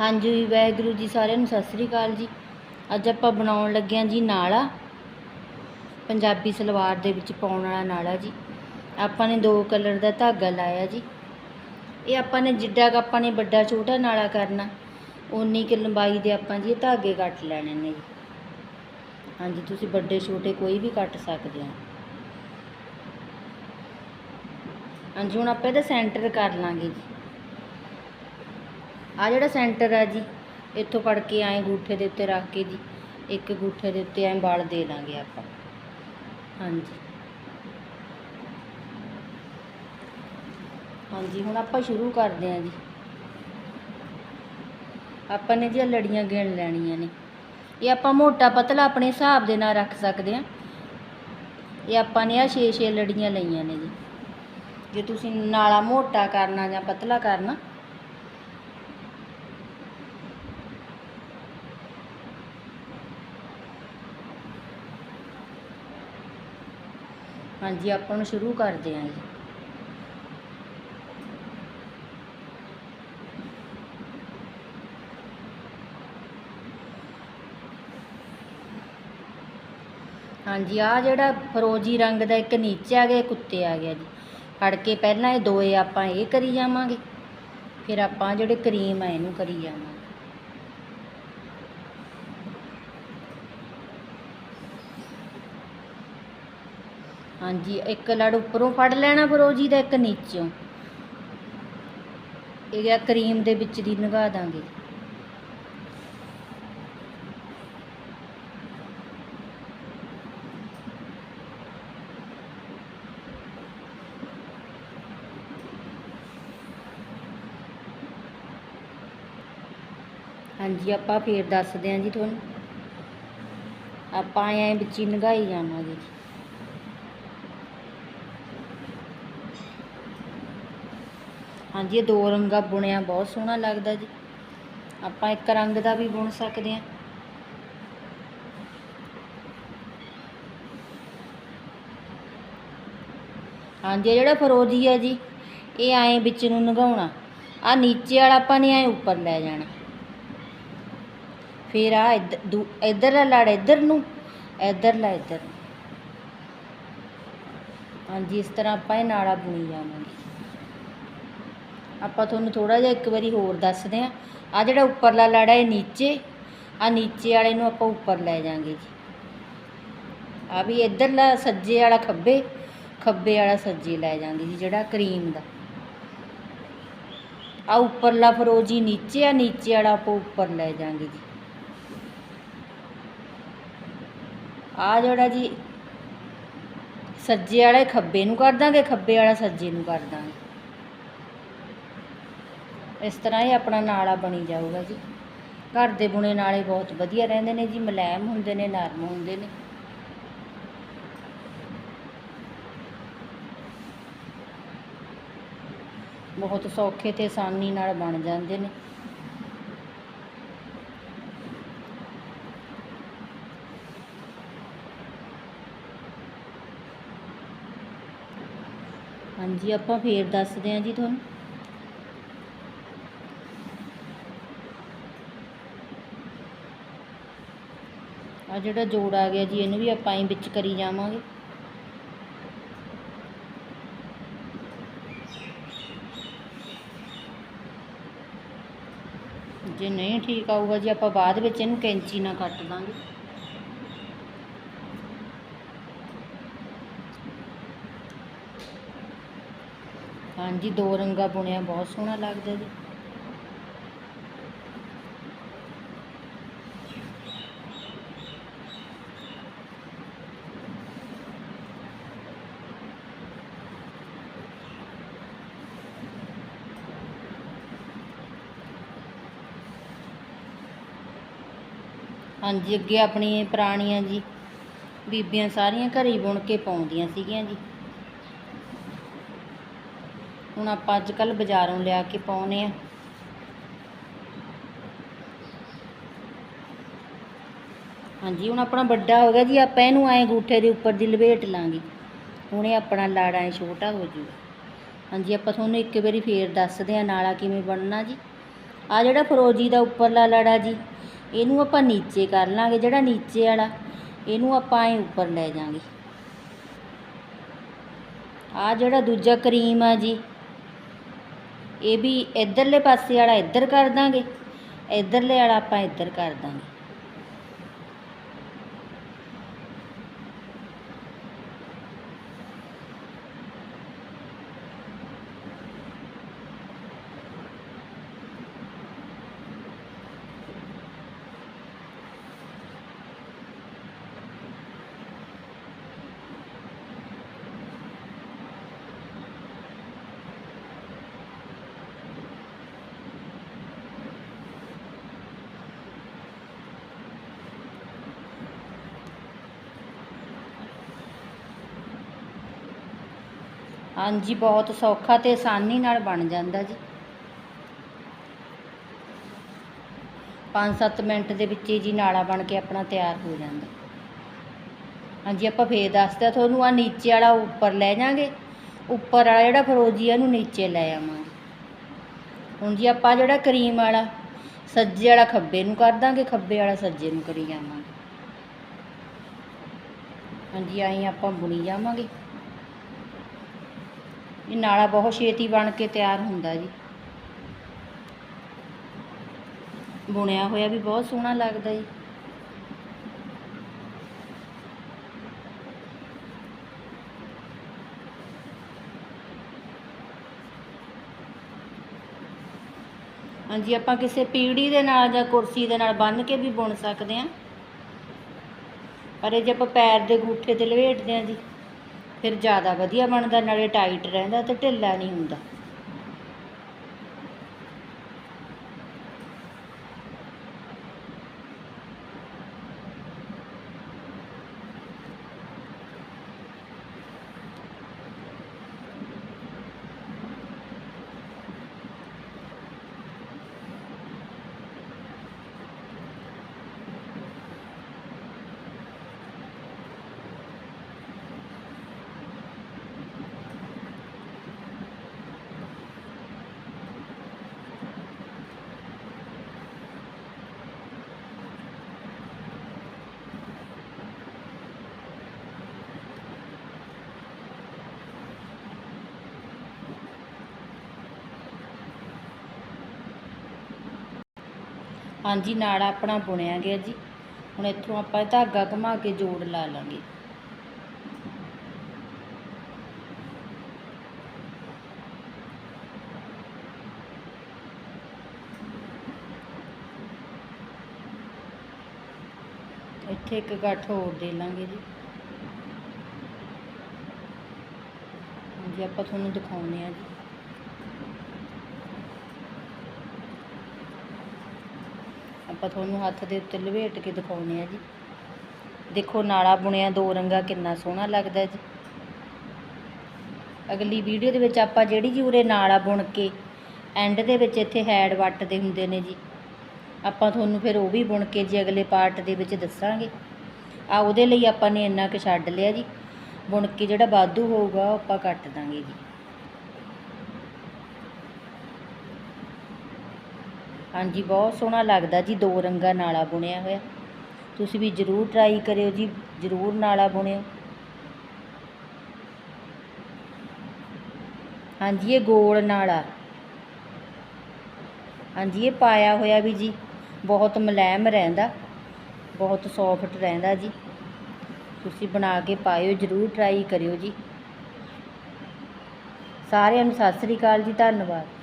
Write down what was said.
ਹਾਂਜੀ, ਵਾਹਿਗੁਰੂ ਜੀ ਸਾਰਿਆਂ ਨੂੰ ਸਤਿ ਸ੍ਰੀ ਅਕਾਲ ਜੀ। ਅੱਜ ਆਪਾਂ ਬਣਾਉਣ ਲੱਗੇ ਹਾਂ ਜੀ ਨਾਲਾ, ਪੰਜਾਬੀ ਸਲਵਾਰ ਦੇ ਵਿੱਚ ਪਾਉਣ ਵਾਲਾ ਨਾਲਾ ਜੀ। ਆਪਾਂ ਨੇ ਦੋ ਕਲਰ ਦਾ ਧਾਗਾ ਲਾਇਆ ਜੀ। ਇਹ ਆਪਾਂ ਨੇ ਜਿੱਡਾ ਕ ਆਪਾਂ ਨੇ ਵੱਡਾ ਛੋਟਾ ਨਾਲਾ ਕਰਨਾ ਉਨੀ ਕੁ ਲੰਬਾਈ ਦੇ ਆਪਾਂ ਜੀ ਇਹ ਧਾਗੇ ਕੱਟ ਲੈਣੇ ਨੇ ਜੀ। ਹਾਂਜੀ, ਤੁਸੀਂ ਵੱਡੇ ਛੋਟੇ ਕੋਈ ਵੀ ਕੱਟ ਸਕਦੇ ਹੋ। ਹਾਂਜੀ, ਹੁਣ ਆਪਾਂ ਇਹਦਾ ਸੈਂਟਰ ਕਰ ਲਾਂਗੇ ਜੀ। ਆ ਜਿਹੜਾ ਸੈਂਟਰ ਆ ਜੀ, ਇੱਥੋਂ ਫੜ ਕੇ ਐਂ ਗੂਠੇ ਦੇ ਉੱਤੇ ਰੱਖ ਕੇ ਜੀ, ਇੱਕ ਗੂਠੇ ਦੇ ਉੱਤੇ ਐਂ ਵਲ ਦੇ ਦਾਂਗੇ ਆਪਾਂ। ਹਾਂਜੀ। ਹਾਂਜੀ, ਹੁਣ ਆਪਾਂ ਸ਼ੁਰੂ ਕਰਦੇ ਹਾਂ ਜੀ। ਆਪਾਂ ਨੇ ਜੀ ਲੜੀਆਂ ਗਿਣ ਲੈਣੀਆਂ ਨੇ। ਇਹ ਆਪਾਂ ਮੋਟਾ ਪਤਲਾ ਆਪਣੇ ਹਿਸਾਬ ਦੇ ਨਾਲ ਰੱਖ ਸਕਦੇ ਹਾਂ। ਇਹ ਆਪਾਂ ਨੇ ਆ 6-6 ਲੜੀਆਂ ਲਈਆਂ ਨੇ ਜੀ। ਜੇ ਤੁਸੀਂ ਨਾਲਾ ਮੋਟਾ ਕਰਨਾ ਜਾਂ ਪਤਲਾ ਕਰਨਾ ਹਾਂਜੀ, ਆਪਾਂ ਨੂੰ ਸ਼ੁਰੂ ਕਰਦੇ ਹਾਂ ਜੀ। ਹਾਂਜੀ ਆ ਜਿਹੜਾ ਫਰੋਜੀ ਰੰਗ ਦਾ ਇੱਕ ਨੀਚੇ ਆ ਗਿਆ ਕੁੱਤੇ ਆ ਗਿਆ ਜੀ। ਫੜ ਕੇ ਪਹਿਲਾਂ ਇਹ ਦੋਏ ਆਪਾਂ ਇਹ ਕਰੀ ਜਾਵਾਂਗੇ, ਫਿਰ ਆਪਾਂ ਜਿਹੜੇ ਕਰੀਮ ਆ, ਇਹਨੂੰ ਕਰੀ ਜਾਵਾਂਗੇ। ਹਾਂਜੀ, ਇੱਕ ਲੜ ਉੱਪਰੋਂ ਫੜ ਲੈਣਾ ਫਰੋਜੀ ਦਾ, ਇੱਕ ਨੀਚੋਂ ਇਹ ਆ ਕਰੀਮ ਦੇ ਵਿੱਚ ਦੀ ਲੰਘਾ ਦਾਂਗੇ। ਹਾਂਜੀ, ਆਪਾਂ ਫੇਰ ਦੱਸਦੇ ਹਾਂ ਜੀ ਤੁਹਾਨੂੰ। ਆਪਾਂ ਐਂ ਵਿੱਚ ਹੀ ਲੰਘਾਈ ਜਾਵਾਂਗੇ। ਜੀ ਹਾਂਜੀ, ਇਹ ਦੋ ਰੰਗਾ ਬੁਣਿਆ, ਬਹੁਤ ਸੋਹਣਾ ਲੱਗਦਾ ਜੀ। ਆਪਾਂ ਇੱਕ ਰੰਗ ਦਾ ਵੀ ਬੁਣ ਸਕਦੇ ਹਾਂ। ਹਾਂਜੀ, ਇਹ ਜਿਹੜਾ ਫਰੋਜੀ ਆ ਜੀ, ਇਹ ਐਂ ਵਿੱਚ ਨੂੰ ਲੰਘਾਉਣਾ ਆ ਨੀਚੇ ਵਾਲਾ ਆਪਾਂ ਨੇ ਐਂ ਉੱਪਰ ਲੈ ਜਾਣਾ। ਫਿਰ ਆ ਇੱਧਰਲਾ ਲੜ, ਇੱਧਰ ਨੂੰ, ਇੱਧਰ ਲਾ, ਇੱਧਰ ਨੂੰ। ਹਾਂਜੀ, ਇਸ ਤਰ੍ਹਾਂ ਆਪਾਂ ਇਹ ਨਾਲਾ ਬੁਣੀ ਜਾਵਾਂਗੇ। ਆਪਾਂ ਤੁਹਾਨੂੰ ਥੋੜਾ ਜਿਹਾ ਇੱਕ ਵਾਰੀ ਹੋਰ ਦੱਸਦੇ ਹਾਂ। ਆ ਜਿਹੜਾ ਉੱਪਰਲਾ ਲੜਾ ਹੈ ਇਹ ਨੀਚੇ ਆ ਨੀਚੇ ਵਾਲੇ ਨੂੰ ਆਪਾਂ ਉੱਪਰ ਲੈ ਜਾਾਂਗੇ ਜੀ। ਆ ਵੀ ਇੱਧਰਲਾ ਸੱਜੇ ਵਾਲਾ ਖੱਬੇ ਖੱਬੇ ਵਾਲਾ ਸੱਜੇ ਲੈ ਜਾਾਂਗੇ ਜੀ ਜਿਹੜਾ ਕਰੀਮ ਦਾ। ਆ ਉੱਪਰਲਾ ਫਰੋਜੀ ਨੀਚੇ ਆ ਨੀਚੇ ਵਾਲਾ ਆਪਾਂ ਉੱਪਰ ਲੈ ਜਾਾਂਗੇ ਜੀ। ਆ ਜਿਹੜਾ ਜੀ ਸੱਜੇ ਵਾਲੇ ਖੱਬੇ ਨੂੰ ਕਰ ਦਾਂਗੇ, ਖੱਬੇ ਵਾਲਾ ਸੱਜੇ ਨੂੰ ਕਰ ਦਾਂਗੇ। ਇਸ ਤਰ੍ਹਾਂ ਹੀ ਆਪਣਾ ਨਾਲਾ ਬਣੀ ਜਾਊਗਾ ਜੀ। ਘਰ ਦੇ ਬੁਣੇ ਨਾਲੇ ਬਹੁਤ ਵਧੀਆ ਰਹਿੰਦੇ ਨੇ ਜੀ ਮੁਲਾਇਮ ਹੁੰਦੇ ਨੇ, ਨਰਮ ਹੁੰਦੇ ਨੇ। ਬਹੁਤ ਸੌਖੇ ਤੇ ਆਸਾਨੀ ਨਾਲ ਬਣ ਜਾਂਦੇ ਨੇ। ਹਾਂਜੀ, ਆਪਾਂ ਫੇਰ ਦੱਸਦੇ ਹਾਂ ਜੀ ਤੁਹਾਨੂੰ। ਆ ਜਿਹੜਾ ਜੋੜ ਆ ਗਿਆ ਜੀ, ਇਹਨੂੰ ਵੀ ਆਪਾਂ ਹੀ ਵਿੱਚ ਕਰੀ ਜਾਵਾਂਗੇ। ਜੇ ਨਹੀਂ ਠੀਕ ਆਊਗਾ ਜੀ, ਆਪਾਂ ਬਾਅਦ ਵਿੱਚ ਇਹਨੂੰ ਕੈਂਚੀ ਨਾਲ ਕੱਟ ਦਾਂਗੇ। ਹਾਂਜੀ, ਦੋ ਰੰਗਾ ਬੁਣਿਆ, ਬਹੁਤ ਸੋਹਣਾ ਲੱਗਦਾ ਜੀ। ਹਾਂਜੀ, ਅੱਗੇ ਆਪਣੀ ਪੁਰਾਣੀਆਂ ਜੀ ਬੀਬੀਆਂ ਸਾਰੀਆਂ ਘਰੇ ਹੀ ਬੁਣ ਕੇ ਪਾਉਂਦੀਆਂ ਸੀਗੀਆਂ ਜੀ। ਹੁਣ ਆਪਾਂ ਅੱਜ ਕੱਲ ਬਾਜ਼ਾਰੋਂ ਲਿਆ ਕੇ ਪਾਉਨੇ ਆ ਹਾਂਜੀ, ਹੁਣ ਆਪਣਾ ਵੱਡਾ ਹੋ ਗਿਆ ਜੀ, ਆਪਾਂ ਇਹਨੂੰ ਐਂ ਗੂਠੇ ਦੇ ਉੱਪਰ ਦੀ ਲਪੇਟ ਲਾਂਗੇ। ਹੁਣ ਇਹ ਆਪਣਾ ਲਾੜਾ ਐ ਛੋਟਾ ਹੋ ਜੂਗਾ। ਹਾਂਜੀ, ਆਪਾਂ ਤੁਹਾਨੂੰ ਇੱਕ ਵਾਰੀ ਫੇਰ ਦੱਸਦੇ ਹਾਂ ਨਾਲਾ ਕਿਵੇਂ ਬਣਨਾ ਜੀ। ਆ ਜਿਹੜਾ ਫਰੋਜੀ ਦਾ ਉੱਪਰਲਾ ਲੜਾ ਜੀ ਇਹਨੂੰ ਆਪਾਂ ਨੀਚੇ ਕਰ ਲਾਂਗੇ, ਜਿਹੜਾ ਨੀਚੇ ਵਾਲਾ, ਇਹਨੂੰ ਆਪਾਂ ਐ ਉੱਪਰ ਲੈ ਜਾਾਂਗੇ। ਆ ਜਿਹੜਾ ਦੂਜਾ ਕਰੀਮ ਆ ਜੀ, ਇਹ ਵੀ ਇਧਰਲੇ ਪਾਸੇ ਵਾਲਾ ਇੱਧਰ ਕਰ ਦਾਂਗੇ, ਇਧਰਲੇ ਵਾਲਾ ਆਪਾਂ ਇੱਧਰ ਕਰ ਦਾਂਗੇ। ਹਾਂਜੀ, ਬਹੁਤ ਸੌਖਾ ਤੇ ਆਸਾਨੀ ਨਾਲ ਬਣ ਜਾਂਦਾ ਜੀ। 5-7 ਮਿੰਟ ਦੇ ਵਿੱਚ ਹੀ ਜੀ ਨਾਲਾ ਬਣ ਕੇ ਆਪਣਾ ਤਿਆਰ ਹੋ ਜਾਂਦਾ। ਹਾਂਜੀ, ਆਪਾਂ ਫੇਰ ਦੱਸਦਾ, ਤੁਹਾਨੂੰ ਆ ਨੀਚੇ ਵਾਲਾ ਉੱਪਰ ਲੈ ਜਾਾਂਗੇ। ਉੱਪਰ ਵਾਲਾ ਜਿਹੜਾ ਫਰੋਜੀ ਆ ਇਹਨੂੰ ਨੀਚੇ ਲੈ ਆਵਾਂਗੇ। ਹੁਣ ਜੀ ਆਪਾਂ ਜਿਹੜਾ ਕਰੀਮ ਵਾਲਾ, ਸੱਜੇ ਵਾਲਾ ਖੱਬੇ ਨੂੰ ਕਰ ਦਾਂਗੇ, ਖੱਬੇ ਵਾਲਾ ਸੱਜੇ ਨੂੰ ਕਰੀ ਜਾਵਾਂਗੇ। ਹਾਂਜੀ ਆਈ ਆਪਾਂ ਬੁਣੀ ਜਾਵਾਂਗੇ। ਇਹ ਨਾਲਾ ਬਹੁਤ ਛੇਤੀ ਬਣ ਕੇ ਤਿਆਰ ਹੁੰਦਾ ਜੀ। ਬੁਣਿਆ ਹੋਇਆ ਵੀ ਬਹੁਤ ਸੋਹਣਾ ਲੱਗਦਾ ਜੀ। ਹਾਂਜੀ, ਆਪਾਂ ਕਿਸੇ ਪੀੜੀ ਦੇ ਨਾਲ ਜਾਂ ਕੁਰਸੀ ਦੇ ਨਾਲ ਬੰਨ੍ਹ ਕੇ ਵੀ ਬੁਣ ਸਕਦੇ ਹਾਂ। ਪਰ ਇਹ ਜੇ ਆਪਾਂ ਪੈਰ ਦੇ ਗੂਠੇ ਤੇ ਲਵੇਟਦੇ ਹਾਂ ਜੀ। ਫਿਰ ਜ਼ਿਆਦਾ ਵਧੀਆ ਬਣਦਾ ਨਾਲੇ ਟਾਈਟ ਰਹਿੰਦਾ ਅਤੇ ਢਿੱਲਾ ਨਹੀਂ ਹੁੰਦਾ। ਹਾਂਜੀ, ਨਾੜਾ ਆਪਣਾ ਬੁਣਿਆ ਗਿਆ ਜੀ। ਹੁਣ ਇੱਥੋਂ ਆਪਾਂ ਧਾਗਾ ਘੁਮਾ ਕੇ ਜੋੜ ਲਾ ਲਾਂਗੇ। ਇੱਥੇ ਇੱਕ ਗੱਠ ਹੋਰ ਦੇ ਲਾਂਗੇ ਜੀ। ਹਾਂਜੀ, ਆਪਾਂ ਤੁਹਾਨੂੰ ਦਿਖਾਉਂਦੇ ਆ ਜੀ। ਆਪਾਂ ਤੁਹਾਨੂੰ ਹੱਥ ਦੇ ਉੱਤੇ ਲਵੇਟ ਕੇ ਦਿਖਾਉਂਦੇ ਆ ਜੀ। ਦੇਖੋ ਨਾਲਾ ਬੁਣਿਆ, ਦੋ ਰੰਗਾ ਕਿੰਨਾ ਸੋਹਣਾ ਲੱਗਦਾ ਜੀ। ਅਗਲੀ ਵੀਡੀਓ ਦੇ ਵਿੱਚ ਆਪਾਂ ਜਿਹੜੀ ਜੀ ਉਰੇ ਨਾਲਾ ਬੁਣ ਕੇ ਐਂਡ ਦੇ ਵਿੱਚ ਇੱਥੇ ਹੈਡ ਵੱਟਦੇ ਹੁੰਦੇ ਨੇ ਜੀ, ਆਪਾਂ ਤੁਹਾਨੂੰ ਫਿਰ ਉਹ ਵੀ ਬੁਣ ਕੇ ਜੀ ਅਗਲੇ ਪਾਰਟ ਦੇ ਵਿੱਚ ਦੱਸਾਂਗੇ। ਆ ਉਹਦੇ ਲਈ ਆਪਾਂ ਨੇ ਇੰਨਾ ਕੁ ਛੱਡ ਲਿਆ ਜੀ। ਬੁਣ ਕੇ ਜਿਹੜਾ ਵਾਧੂ ਹੋਊਗਾ ਉਹ ਆਪਾਂ ਕੱਟ ਦਾਂਗੇ ਜੀ। ਹਾਂਜੀ, ਬਹੁਤ ਸੋਹਣਾ ਲੱਗਦਾ ਜੀ, ਦੋ ਰੰਗਾ ਨਾਲਾ ਬੁਣਿਆ ਹੋਇਆ। ਤੁਸੀਂ ਵੀ ਜ਼ਰੂਰ ਟਰਾਈ ਕਰਿਓ ਜੀ, ਜ਼ਰੂਰ ਨਾਲਾ ਬੁਣਿਓ। ਹਾਂਜੀ, ਇਹ ਗੋਲ ਨਾਲਾ। ਹਾਂਜੀ, ਇਹ ਪਾਇਆ ਹੋਇਆ ਵੀ ਜੀ, ਬਹੁਤ ਮੁਲਾਇਮ ਰਹਿੰਦਾ, ਬਹੁਤ ਸੌਫਟ ਰਹਿੰਦਾ ਜੀ। ਤੁਸੀਂ ਬਣਾ ਕੇ ਪਾਇਓ, ਜ਼ਰੂਰ ਟਰਾਈ ਕਰਿਓ ਜੀ। ਸਾਰਿਆਂ ਨੂੰ ਸਤਿ ਸ੍ਰੀ ਅਕਾਲ ਜੀ, ਧੰਨਵਾਦ।